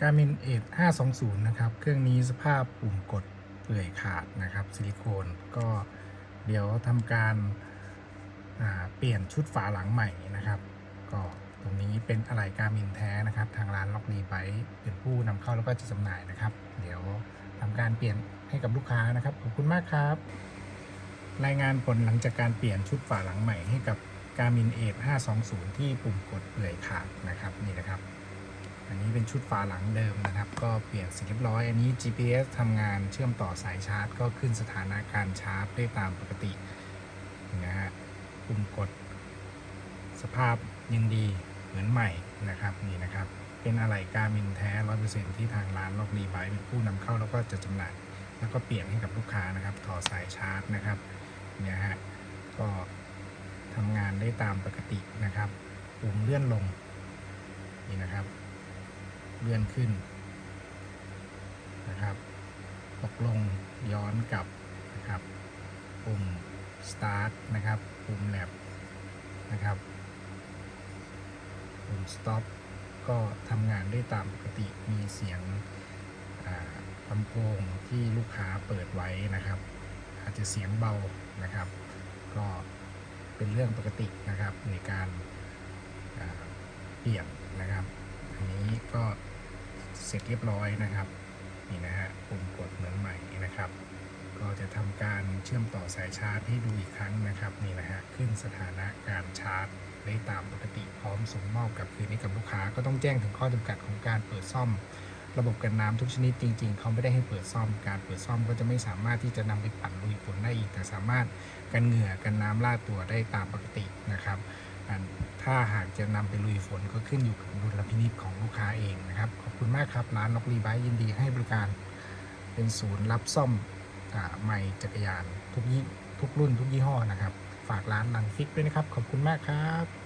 Garmin Edge 520 นะครับ เครื่องนี้สภาพปุ่มกดเปื่อยขาดนะครับซิลิโคนก็เดี๋ยวทำการาเปลี่ยนชุดฝาหลังใหม่นะครับ ก็ตรงนี้เป็นอะไหล่การมินแท้นะครับ ทางร้านล็อกรีไบเป็นผู้นำเข้าแล้วก็จะจำหน่ายนะครับ เดี๋ยวทำการเปลี่ยนให้กับลูกค้านะครับ ขอบคุณมากครับ รายงานผลหลังจากการเปลี่ยนชุดฝาหลังใหม่ให้กับ Garmin Edge 520 ที่ปุ่มกดเปื่อยขาดนะครับนี่นะครับ อันนี้เป็นชุดฝาหลังเดิมนะครับ ก็เปลี่ยนเสร็จเรียบร้อย อันนี้ GPS ทำงานเชื่อมต่อสายชาร์จ ก็ขึ้นสถานะการชาร์จได้ตามปกตินี่นะฮะปุ่มกด สภาพยังดีเหมือนใหม่นะครับนี่นะครับ เป็นอะไหล่การมินแท้100%ที่ทางร้านลอกรีไบเป็นผู้นำเข้าแล้วก็จะจำหน่าย แล้วก็เปลี่ยนให้กับลูกค้านะครับถอดสายชาร์จนะครับเนี่ยฮะก็ทำงานได้ตามปกตินะครับ ปุ่มเลื่อนลงนี่นะครับ เลื่อนขึ้นนะครับตกลงย้อนกลับนะครับปุ่ม start นะครับปุ่ม lab นะครับปุ่ม stop ก็ทำงานได้ตามปกติมีเสียงลำโพงที่ลูกค้าเปิดไว้นะครับ อาจจะเสียงเบานะครับ ก็เป็นเรื่องปกตินะครับในการเปลี่ยนนะครับอันนี้ก็ เสร็จเรียบร้อยนะครับนี่นะฮะปุ่มกดเหมือนใหม่นะครับ ก็จะทำการเชื่อมต่อสายชาร์จให้ดูอีกครั้งนะครับนี่นะฮะขึ้นสถานะการชาร์จได้ตามปกติพร้อมส่งมอบกลับคืนให้กับลูกค้าก็ต้องแจ้งถึงข้อจำกัดของการเปิดซ่อม ระบบกันน้ำทุกชนิดจริง ๆ เขาไม่ได้ให้เปิดซ่อม การเปิดซ่อมก็จะไม่สามารถที่จะนำไปปั่นลุยฝนได้อีกแต่สามารถกันเหงื่อกันน้ำลาดตัวได้ตามปกตินะครับ กัน ถ้าหากจะนำไปลุยฝนก็ขึ้นอยู่กับดุลพินิจของลูกค้าเองนะครับ ขอบคุณมากครับ ร้านล็อกรีไบยินดีให้บริการ เป็นศูนย์รับซ่อมอใหม่จักรยานทุกยี่ทุกรุ่นทุกยี่ห้อนะครับ ฝากร้านลังฟิกด้วยนะครับ ขอบคุณมากครับ